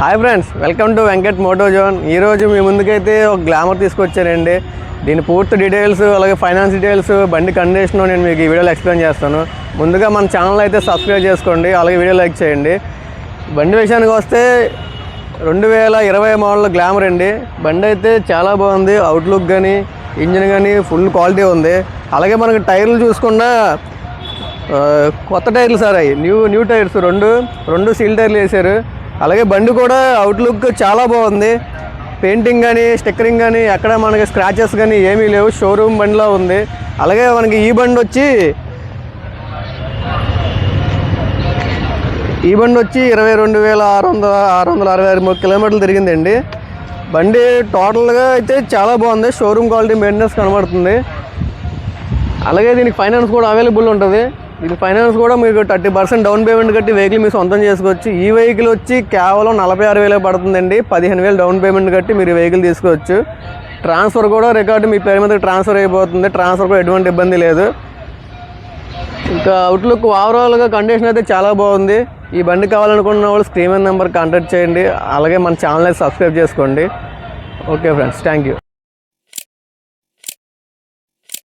Hi friends welcome to Venkat moto zone ఈరోజు మీ ముందుకైతే ఒక గ్లామర్ తీసుకొచ్చానండి. దీని పూర్తి డీటెయిల్స్ అలాగే ఫైనాన్స్ డీటెయిల్స్ బండి కండిషన్ నేను మీకు ఈ వీడియోలో ఎక్స్ప్లెయిన్ చేస్తాను. ముందుగా మన ఛానల్ అయితే సబ్స్క్రైబ్ చేసుకోండి అలాగే వీడియో లైక్ చేయండి. బండి విషయానికి వస్తే రెండు వేల ఇరవై మోడల్ గ్లామర్ అండి. బండి అయితే చాలా బాగుంది అవుట్లుక్ కానీ ఇంజిన్ కానీ ఫుల్ క్వాలిటీ ఉంది. అలాగే మనకి టైర్లు చూసుకున్నా కొత్త టైర్లు సార్ అవి. న్యూ న్యూ టైర్స్ రెండు రెండు సీల్ టైర్లు వేశారు. అలాగే బండి కూడా అవుట్లుక్ చాలా బాగుంది. పెయింటింగ్ కానీ స్టిక్కరింగ్ కానీ ఎక్కడ మనకి స్క్రాచెస్ కానీ ఏమీ లేవు. షోరూమ్ బండిలో ఉంది. అలాగే మనకి ఈ బండి వచ్చి ఈ బండి వచ్చి ఇరవై రెండు వేల ఆరు వందల ఆరు వందల అరవై ఆరు మూడు కిలోమీటర్లు తిరిగిందండి. బండి టోటల్గా అయితే చాలా బాగుంది. షోరూమ్ క్వాలిటీ మెయింటెనెన్స్ కనబడుతుంది. అలాగే దీనికి ఫైనాన్స్ కూడా అవైలబుల్ ఉంటుంది. దీని ఫైనాన్స్ కూడా మీకు థర్టీ పర్సెంట్ డౌన్ పేమెంట్ కట్టి వెహికల్ మీరు సొంతం చేసుకోవచ్చు ఈ వెహికల్ వచ్చి కేవలం నలభై ఆరు వేలే పడుతుందండి. పదిహేను వేలు డౌన్ పేమెంట్ కట్టి మీరు వెహికల్ తీసుకోవచ్చు ట్రాన్స్ఫర్ కూడా రికార్డు మీ పేరు మీద ట్రాన్స్ఫర్ అయిపోతుంది. ట్రాన్స్ఫర్ కూడా ఎటువంటి ఇబ్బంది లేదు. ఇంకా అవుట్లుక్ ఓవరాల్గా కండిషన్ అయితే చాలా బాగుంది. ఈ బండి కావాలనుకున్న వాళ్ళు స్క్రీన్ నెంబర్ కాంటాక్ట్ చేయండి. అలాగే మన ఛానల్ అయితే సబ్స్క్రైబ్ చేసుకోండి. Okay friends thank you